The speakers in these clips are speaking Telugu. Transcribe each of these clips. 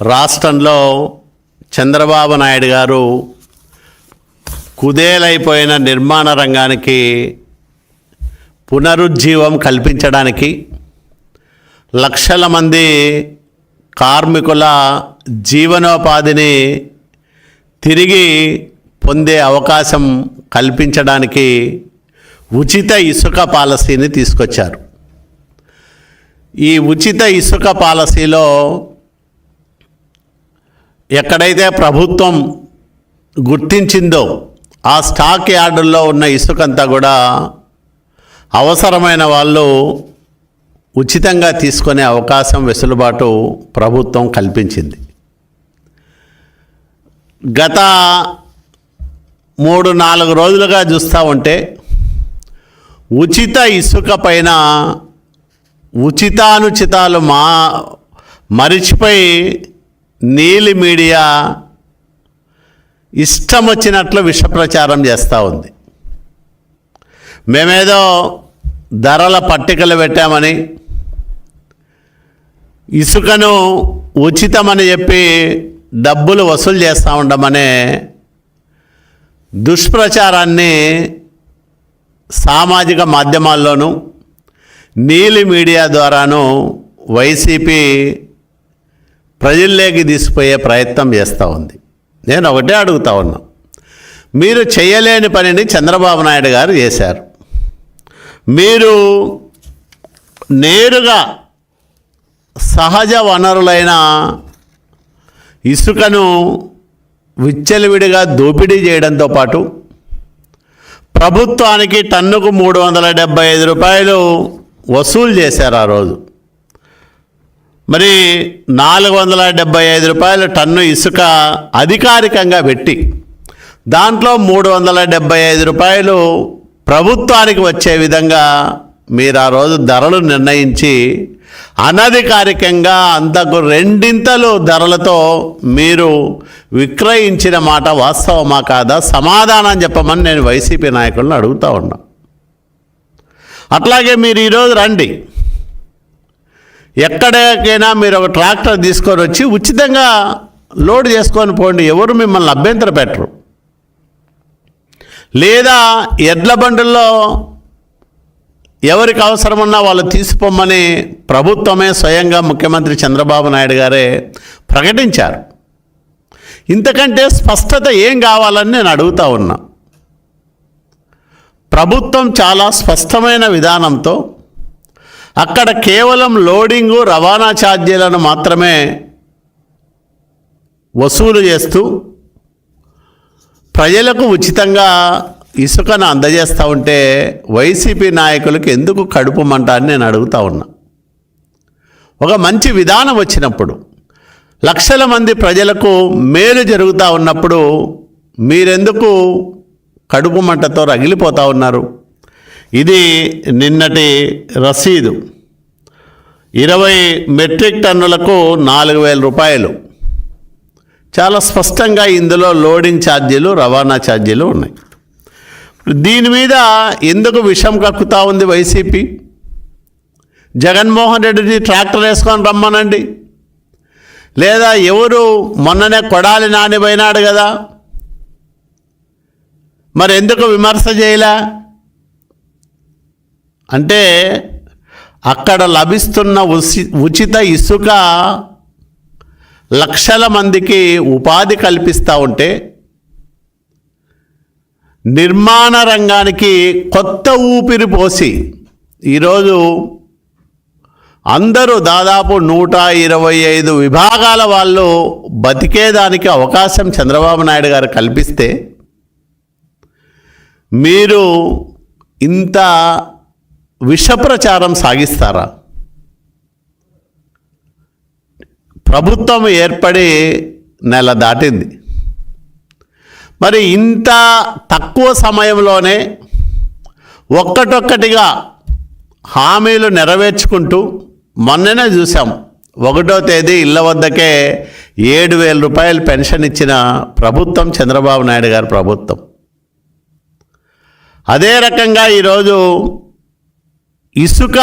రాష్ట్రంలో చంద్రబాబు నాయుడు గారు కుదేలైపోయిన నిర్మాణ రంగానికి పునరుజ్జీవం కల్పించడానికి లక్షల మంది కార్మికుల జీవనోపాధిని తిరిగి పొందే అవకాశం కల్పించడానికి ఉచిత ఇసుక పాలసీని తీసుకొచ్చారు. ఈ ఉచిత ఇసుక పాలసీలో ఎక్కడైతే ప్రభుత్వం గుర్తించిందో ఆ స్టాక్ యార్డుల్లో ఉన్న ఇసుకంతా కూడా అవసరమైన వాళ్ళు ఉచితంగా తీసుకునే అవకాశం వెసులుబాటు ప్రభుత్వం కల్పించింది. గత మూడు నాలుగు రోజులుగా చూస్తూ ఉంటే ఉచిత ఇసుక పైన ఉచితానుచితాలు మా మరిచిపోయి నీలి మీడియా ఇష్టం వచ్చినట్లు విషప్రచారం చేస్తూ ఉంది. మేమేదో ధరల పట్టికలు పెట్టామని ఇసుకను ఉచితమని చెప్పి డబ్బులు వసూలు చేస్తూ ఉండమనే దుష్ప్రచారాన్ని సామాజిక మాధ్యమాల్లోనూ నీలి మీడియా ద్వారాను వైసీపీ ప్రజల్లోకి తీసుకుపోయే ప్రయత్నం చేస్తూ ఉంది. నేను ఒకటే అడుగుతా ఉన్నా. మీరు చేయలేని పనిని చంద్రబాబు నాయుడు గారు చేశారు. మీరు నేరుగా సహజ వనరులైన ఇసుకను విచ్చలవిడిగా దోపిడీ చేయడంతో పాటు ప్రభుత్వానికి టన్నుకు మూడు వందల డెబ్బై ఐదు రూపాయలు వసూలు చేశారు ఆ రోజు. మరి నాలుగు వందల డెబ్బై ఐదు రూపాయల టన్ను ఇసుక అధికారికంగా పెట్టి దాంట్లో మూడు వందల డెబ్బై ఐదు రూపాయలు ప్రభుత్వానికి వచ్చే విధంగా మీరు ఆ రోజు ధరలు నిర్ణయించి అనధికారికంగా అంతకు రెండింతలు ధరలతో మీరు విక్రయించిన మాట వాస్తవమా కాదా? సమాధానం చెప్పమని నేను వైసీపీ నాయకులను అడుగుతా ఉన్నా. అట్లాగే మీరు ఈరోజు రండి. ఎక్కడికైనా మీరు ఒక ట్రాక్టర్ తీసుకొని వచ్చి ఉచితంగా లోడ్ చేసుకొని పోండి. ఎవరు మిమ్మల్ని అభ్యంతర పెట్టరు. లేదా ఎడ్ల బండుల్లో ఎవరికి అవసరమన్నా వాళ్ళు తీసిపోమ్మని ప్రభుత్వమే స్వయంగా ముఖ్యమంత్రి చంద్రబాబు నాయుడు గారే ప్రకటించారు. ఇంతకంటే స్పష్టత ఏం కావాలని నేను అడుగుతా ఉన్నా. ప్రభుత్వం చాలా స్పష్టమైన విధానంతో అక్కడ కేవలం లోడింగు రవాణా ఛార్జీలను మాత్రమే వసూలు చేస్తూ ప్రజలకు ఉచితంగా ఇసుకను అందజేస్తూ ఉంటే వైసీపీ నాయకులకు ఎందుకు కడుపు మంట అని నేను అడుగుతా ఉన్నా. ఒక మంచి విధానం వచ్చినప్పుడు లక్షల మంది ప్రజలకు మేలు జరుగుతూ ఉన్నప్పుడు మీరెందుకు కడుపు మంటతో రగిలిపోతూ ఉన్నారు? ఇది నిన్నటి రసీదు. ఇరవై మెట్రిక్ టన్నులకు నాలుగు వేల రూపాయలు. చాలా స్పష్టంగా ఇందులో లోడింగ్ ఛార్జీలు రవాణా ఛార్జీలు ఉన్నాయి. దీని మీద ఎందుకు విషం కక్కుతా ఉంది వైసీపీ? జగన్మోహన్ రెడ్డిని ట్రాక్టర్ వేసుకొని రమ్మనండి. లేదా ఎవరు మొన్ననే కొడాలి నాని పోయినాడు కదా. మరి ఎందుకు విమర్శ చేయలే? అంటే అక్కడ లభిస్తున్న ఉచిత ఇసుక లక్షల మందికి ఉపాధి కల్పిస్తూ ఉంటే నిర్మాణ రంగానికి కొత్త ఊపిరి పోసి ఈరోజు అందరూ దాదాపు నూట ఇరవై ఐదు విభాగాల వాళ్ళు బతికేదానికి అవకాశం చంద్రబాబు నాయుడు గారు కల్పిస్తే మీరు ఇంత విషప్రచారం సాగిస్తారా? ప్రభుత్వం ఏర్పడి నెల దాటింది. మరి ఇంత తక్కువ సమయంలోనే ఒక్కటొక్కటిగా హామీలు నెరవేర్చుకుంటూ మొన్ననే చూసాం ఒకటో తేదీ ఇళ్ళ వద్దకే ఏడు వేల రూపాయలు పెన్షన్ ఇచ్చిన ప్రభుత్వం చంద్రబాబు నాయుడు గారి ప్రభుత్వం. అదే రకంగా ఈరోజు ఇసుక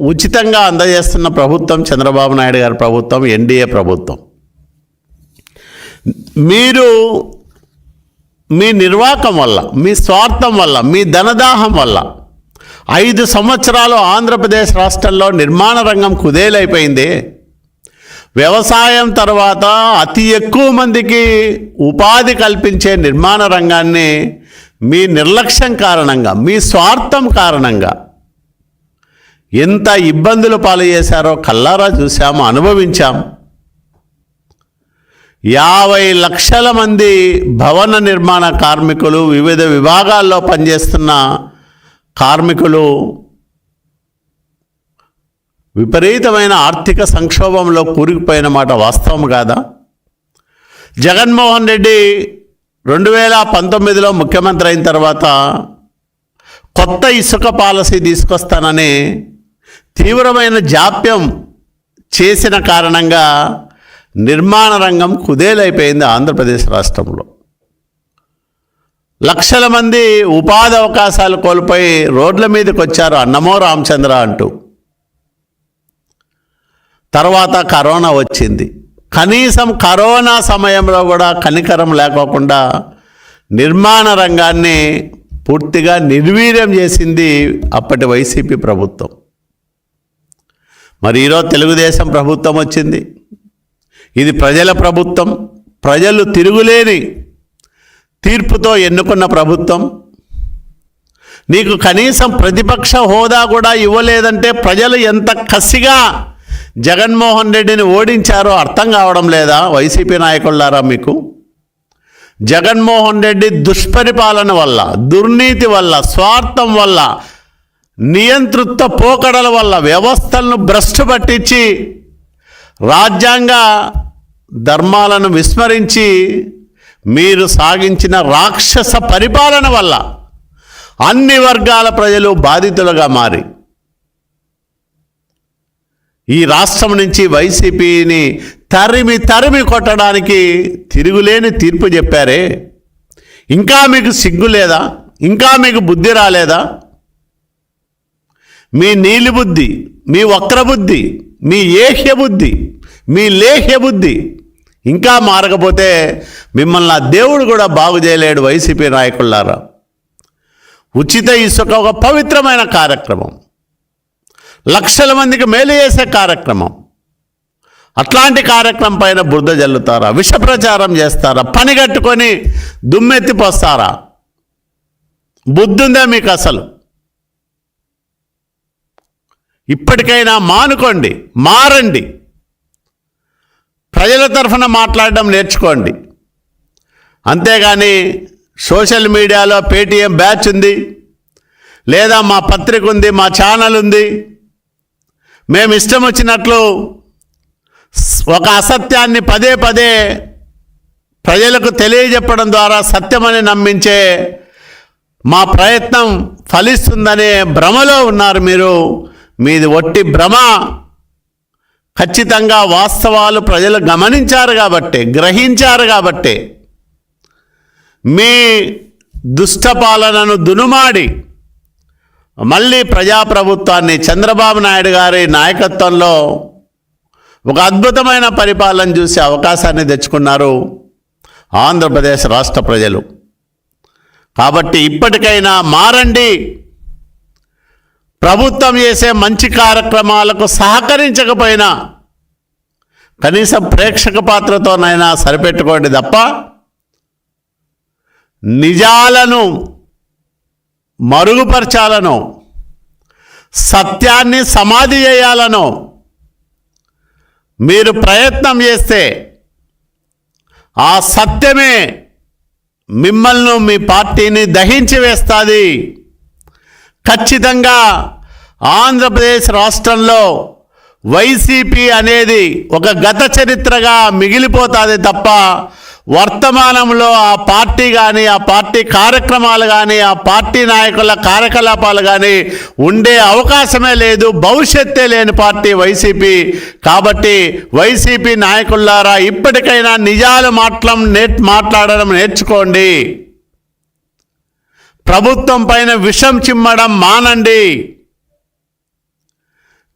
ఉచితంగా అందజేస్తున్న ప్రభుత్వం చంద్రబాబు నాయుడు గారి ప్రభుత్వం ఎన్డీఏ ప్రభుత్వం. మీరు మీ నిర్వాకం వల్ల మీ స్వార్థం వల్ల మీ ధనదాహం వల్ల ఐదు సంవత్సరాలు ఆంధ్రప్రదేశ్ రాష్ట్రంలో నిర్మాణ రంగం కుదేలైపోయింది. వ్యవసాయం తర్వాత అతి ఎక్కువ మందికి ఉపాధి కల్పించే నిర్మాణ రంగాన్ని మీ నిర్లక్ష్యం కారణంగా మీ స్వార్థం కారణంగా ఎంత ఇబ్బందులు పాలు చేశారో కల్లారా చూసాము అనుభవించాం యాభై లక్షల మంది భవన నిర్మాణ కార్మికులు వివిధ విభాగాల్లో పనిచేస్తున్న కార్మికులు విపరీతమైన ఆర్థిక సంక్షోభంలో కూరుకుపోయిన మాట వాస్తవం కాదా? జగన్మోహన్ రెడ్డి రెండు వేల పంతొమ్మిదిలో ముఖ్యమంత్రి అయిన తర్వాత కొత్త ఇసుక పాలసీ తీసుకొస్తానని తీవ్రమైన జాప్యం చేసిన కారణంగా నిర్మాణ రంగం కుదేలైపోయింది ఆంధ్రప్రదేశ్ రాష్ట్రంలో. లక్షల మంది ఉపాధి అవకాశాలు కోల్పోయి రోడ్ల మీదకి వచ్చారు అన్నమో రామచంద్ర అంటూ. తర్వాత కరోనా వచ్చింది. కనీసం కరోనా సమయంలో కూడా కనికరం లేకోకుండా నిర్మాణ రంగాన్ని పూర్తిగా నిర్వీర్యం చేసింది అప్పటి వైసీపీ ప్రభుత్వం. మరి ఈరోజు తెలుగుదేశం ప్రభుత్వం వచ్చింది. ఇది ప్రజల ప్రభుత్వం. ప్రజలు తిరుగులేని తీర్పుతో ఎన్నుకున్న ప్రభుత్వం. నీకు కనీసం ప్రతిపక్ష హోదా కూడా ఇవ్వలేదంటే ప్రజలు ఎంత కసిగా జగన్మోహన్ రెడ్డిని ఓడించారో అర్థం కావడం లేదా వైసీపీ నాయకులారా మీకు? జగన్మోహన్ రెడ్డి దుష్పరిపాలన వల్ల దుర్నీతి వల్ల స్వార్థం వల్ల నియంతృత్వ పోకడల వల్ల వ్యవస్థలను భ్రష్టు పట్టించి రాజ్యాంగ ధర్మాలను విస్మరించి మీరు సాగించిన రాక్షస పరిపాలన వల్ల అన్ని వర్గాల ప్రజలు బాధితులుగా మారి. ఈ రాష్ట్రం నుంచి వైసీపీని తరిమి తరిమి కొట్టడానికి తిరుగులేని తీర్పు చెప్పారే. ఇంకా మీకు సిగ్గు లేదా? ఇంకా మీకు బుద్ధి రాలేదా? మీ నీలి బుద్ధి మీ వక్రబుద్ధి మీ ఏహ్య బుద్ధి మీ లేహ్య బుద్ధి ఇంకా మారకపోతే మిమ్మల్ని ఆ దేవుడు కూడా బాగు చేయలేడు వైసీపీ నాయకులారా ఉచిత ఇసుక ఒక పవిత్రమైన కార్యక్రమం. లక్షల మందికి మేలు చేసే కార్యక్రమం. అట్లాంటి కార్యక్రమం పైన బురద జల్లుతారా విష ప్రచారం చేస్తారా పని కట్టుకొని దుమ్మెత్తిపోస్తారా బుద్ధుందా మీకు అసలు? ఇప్పటికైనా మానుకోండి మారండి. ప్రజల తరఫున మాట్లాడడం నేర్చుకోండి. అంతేగాని సోషల్ మీడియాలో పేటీఎం బ్యాచ్ ఉంది లేదా మా పత్రిక ఉంది మా ఛానల్ ఉంది మేము ఇష్టం వచ్చినట్లు ఒక అసత్యాన్ని పదే పదే ప్రజలకు తెలియజెప్పడం ద్వారా సత్యమని నమ్మించే మా ప్రయత్నం ఫలిస్తుందనే భ్రమలో ఉన్నారు మీరు. మీది ఒట్టి భ్రమ. ఖచ్చితంగా వాస్తవాలు ప్రజలు గమనించారు కాబట్టి గ్రహించారు కాబట్టి మీ దుష్టపాలనను దునుమాడి మళ్ళీ ప్రజాప్రభుత్వాన్ని చంద్రబాబు నాయుడు గారి నాయకత్వంలో ఒక అద్భుతమైన పరిపాలన చూసే అవకాశాన్ని తెచ్చుకున్నారు ఆంధ్రప్రదేశ్ రాష్ట్ర ప్రజలు. కాబట్టి ఇప్పటికైనా మారండి. ప్రభుత్వం చేసే మంచి కార్యక్రమాలకు సహకరించకపోయినా కనీసం ప్రేక్షక పాత్రతోనైనా సరిపెట్టుకోండి తప్ప నిజాలను మరుగుపరచాలను సత్యాన్ని సమాధి చేయాలను మీరు ప్రయత్నం చేస్తే ఆ సత్యమే మిమ్మల్ని మీ పార్టీని దహించి వేస్తుంది. ఖచ్చితంగా ఆంధ్రప్రదేశ్ రాష్ట్రంలో వైసీపీ అనేది ఒక గత చరిత్రగా మిగిలిపోతుంది తప్ప వర్తమానంలో ఆ పార్టీ కానీ ఆ పార్టీ కార్యక్రమాలు కానీ ఆ పార్టీ నాయకుల కార్యకలాపాలు కానీ ఉండే అవకాశమే లేదు భవిష్యత్తే లేని పార్టీ వైసీపీ. కాబట్టి వైసీపీ నాయకులారా ఇప్పటికైనా నిజాలు మాట్లం నే మాట్లాడడం నేర్చుకోండి. ప్రభుత్వం పైన విషం చిమ్మడం మానండి.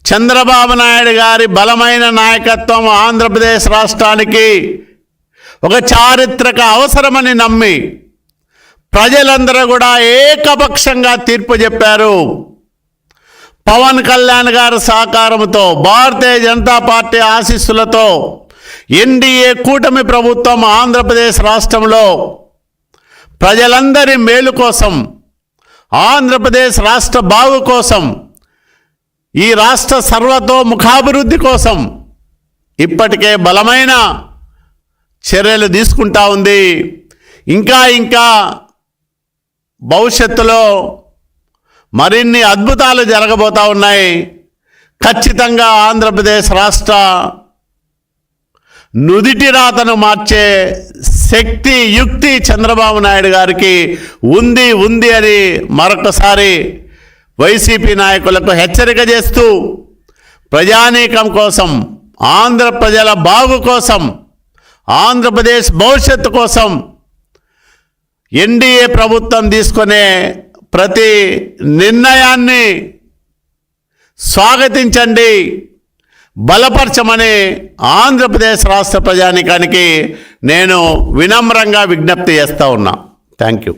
చంద్రబాబు నాయుడు గారి బలమైన నాయకత్వం ఆంధ్రప్రదేశ్ రాష్ట్రానికి ఒక చారిత్రక అవసరమని నమ్మి ప్రజలందరూ కూడా ఏకపక్షంగా తీర్పు చెప్పారు. పవన్ కళ్యాణ్ గారి సహకారంతో భారతీయ జనతా పార్టీ ఆశీస్సులతో ఎన్డీఏ కూటమి ప్రభుత్వం ఆంధ్రప్రదేశ్ రాష్ట్రంలో ప్రజలందరి మేలు కోసం ఆంధ్రప్రదేశ్ రాష్ట్ర బాగు కోసం ఈ రాష్ట్ర సర్వతో ముఖాభివృద్ధి కోసం ఇప్పటికే బలమైన చర్యలు తీసుకుంటా ఉంది. ఇంకా ఇంకా భవిష్యత్తులో మరిన్ని అద్భుతాలు జరగబోతా ఉన్నాయి. ఖచ్చితంగా ఆంధ్రప్రదేశ్ రాష్ట్ర నుదిటి రాతను మార్చే శక్తి యుక్తి చంద్రబాబు నాయుడు గారికి ఉంది ఉంది అని మరొకసారి వైసీపీ నాయకులకు హెచ్చరిక చేస్తూ ప్రజానీకం కోసం ఆంధ్ర ప్రజల బాగు కోసం ఆంధ్రప్రదేశ్ భవిష్యత్తు కోసం ఎన్డీఏ ప్రభుత్వం తీసుకునే ప్రతి నిర్ణయాన్ని స్వాగతించండి. బలపరచమని ఆంధ్రప్రదేశ్ రాష్ట్ర ప్రజానికానికి నేను వినమ్రంగా విజ్ఞప్తి చేస్తూ ఉన్నా. Thank you